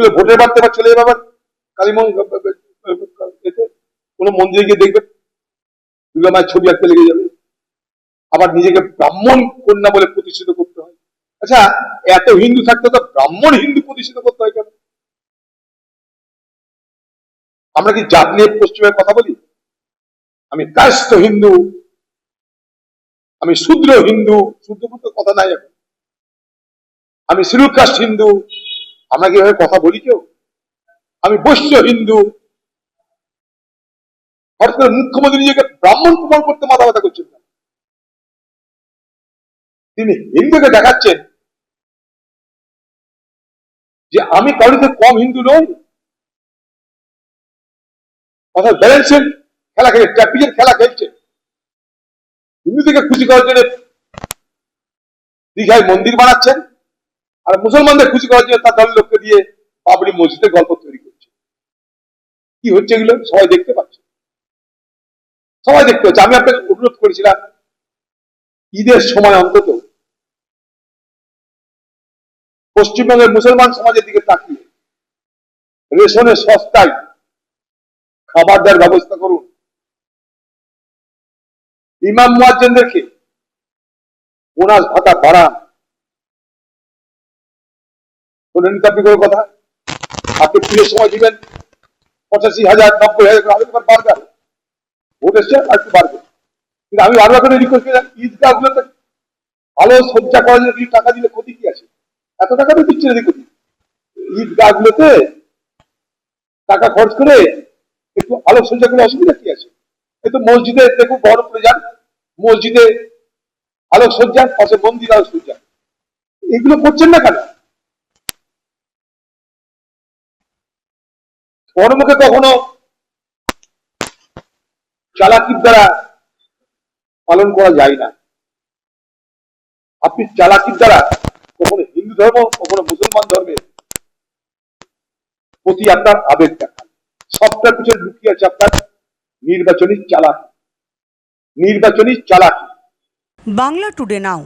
এগুলো ভোটের বাড়তে আবার চলে যাবে আবার? কালীমন এতে? কোনো মন্দিরে গিয়ে দেখবে? দুর্গা মায়ের ছবি আঁকতে লেগে যাবে। আবার নিজেকে ব্রাহ্মণ কন্যা বলে প্রতিষ্ঠিত করতে হয়। আচ্ছা এত হিন্দু থাকতে তো ব্রাহ্মণ হিন্দু প্রতিষ্ঠিত করতে হয় কেন? আমরা কি জাত নিয়ে পশ্চিমের কথা বলি? আমি কাস্ত হিন্দু, আমি শূদ্র হিন্দু শূদ্র কথা নাই এখন। আমি শিডিউল হিন্দু আমরা কি এভাবে কথা বলি কেউ? আমি বৈশ্য হিন্দু। হঠাৎ করে মুখ্যমন্ত্রী নিজেকে ব্রাহ্মণ প্রমাণ করতে মাথা ব্যথা করছেন না তিনি হিন্দুকে দেখাচ্ছেন যে আমি থেকে কম হিন্দু নই। অর্থাৎ ব্যালেন্সের খেলা খেলে ট্র্যাপিজের খেলা খেলছে। হিন্দুদেরকে খুশি করার জন্য দীঘায় মন্দির বানাচ্ছেন। আর মুসলমানদের খুশি করার জন্য তার দলের লোককে দিয়ে বাবরি মসজিদের গল্প তৈরি করছে। কি হচ্ছে এগুলো? সবাই দেখতে পাচ্ছে। সবাই দেখতে পাচ্ছে। আমি আপনাকে অনুরোধ করেছিলাম, ঈদের সময় অন্তত পশ্চিমবঙ্গের মুসলমান সমাজের দিকে তাকিয়ে রেশনের সস্তায় খাবার দেওয়ার ব্যবস্থা করুন। ইমাম মুয়াজ্জিনদেরকে বোনাস ভাতা বাড়ান। শোনেন আপনি কথা? আপনি পুজোর সময় দিবেন। পঁচাশি হাজার, নব্বই হাজার করে আরেকবার বাড়বে আরও। ভোট এসছে, আর একটু বাড়বে। কিন্তু আমি বারবার করে রিকোয়েস্ট করি ঈদগাহ গুলোতে ভালো সজ্জা করার জন্য টাকা দিলে ক্ষতি কি আছে? এত টাকা তো দিচ্ছে না, দেখুন। ঈদগাহ গুলোতে টাকা খরচ করে একটু আলোক সজ্জা করে অসুবিধা কি আছে? একটু মসজিদে দেখুন বহরমপুরে যান। মসজিদে আলোক সজ্জা, পাশে মন্দির আলোক সজ্জা। এগুলো করছেন না কেন? ধর্মকে কখনো চালাকির দ্বারা পালন করা যায় না। আপনি চালাকির দ্বারা কখনো হিন্দু ধর্ম, কখনো মুসলমান ধর্মের প্রতি আপনার আবেগ দেখান। সবটার পিছনে লুকিয়ে আছে আপনার নির্বাচনী চালাকি। নির্বাচনী চালাকি। Bangla today now.